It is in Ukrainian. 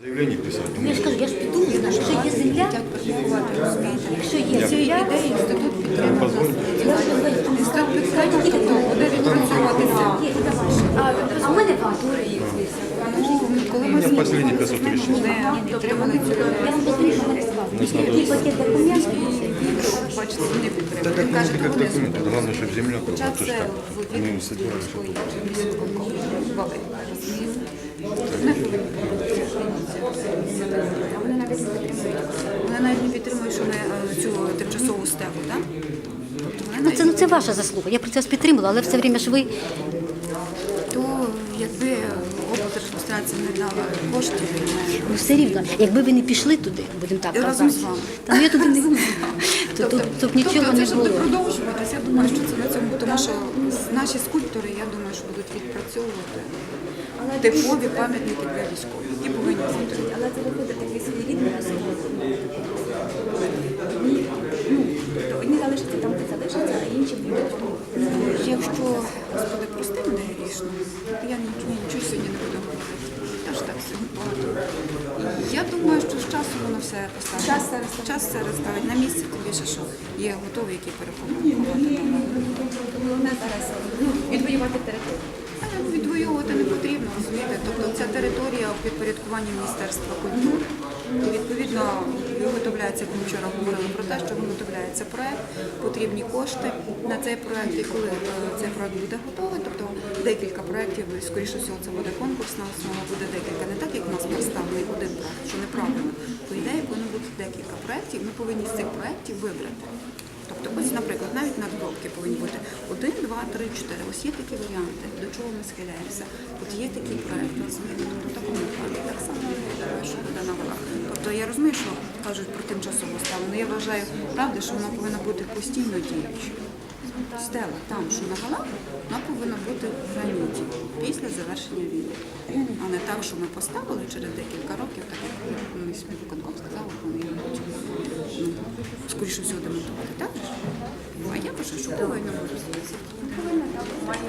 Заявление писать. Я ж кажу, я ж піду, знаю, що є земля, якщо є Цієї земля, ідеї інститут підтримав нас. я вже говорю, Інститут підтримав, тобто буде відпрацьовуватися. є, і давай. А у мене ваша. Ну, коли У ми меня з последний 536. не підтримали цю ідею, Я вам позвоню, мене скажу. І пакет документів. бачите, не Так підтримали. как Він ну, каже, как «Вони документ. Главное, чтобы земля была. Хоча То, це что в мы відповідності содержим. до своїх міського баби, розумієте? стегу, так? Тобто Ну це, ну, це ваша заслуга. Я про це вас підтримала, але все время ж ви то якби облдержадміністрація не дала коштів, ну, все рівно. Якби ви не пішли туди, будемо так Я разом з вами. Та ну я туди не буду. То тут, тут нічого тобто, це не ж було. продовжуватися. Я думаю, що це на цьому, тому що наші скульптори, я думаю, що будуть відпрацьовувати типові пам'ятники для військових, які повинні бути. Але це виходить Якщо Господи прости мене грішно, я нічого, сьогодні не буду говорити. Я ж так сьогодні багато. Я думаю, що з часом воно все поставить. Час все розставить. Час все розставить на місці, тим більше, що є готові, які переформувати. Головне зараз ну, відвоювати територію. Відвоювати не потрібно, розумієте? Тобто ця територія у підпорядкуванні Міністерства культури. Відповідно виготовляється, як ми вчора говорили про те, що виготовляється проект, потрібні кошти на цей проект. І коли е, цей проект буде готовий, тобто декілька проєктів, скоріше всього, це буде конкурсна основа, буде декілька, не так, як у нас представлений один проект, що неправильно. По ідеї повинно бути декілька проєктів, ми повинні з цих проєктів вибрати. Тобто, ось, наприклад, навіть надгробки повинні бути один, два, три, чотири. Ось є такі варіанти, до чого ми схиляємося. От є такий проект, розумієте, тобто в такому плані так само я думаю, що буде на горах. Тобто я розумію, що кажуть про тимчасову ставу, але я вважаю правда, що вона повинна бути постійно діючою. Стела там, що на горах, вона повинна бути в граніті після завершення війни. А не так, що ми поставили через декілька років, так як міський виконком сказав, вони її. Ну, скоріше всього демонтувати, так? А я вважаю, що бути. Повинна має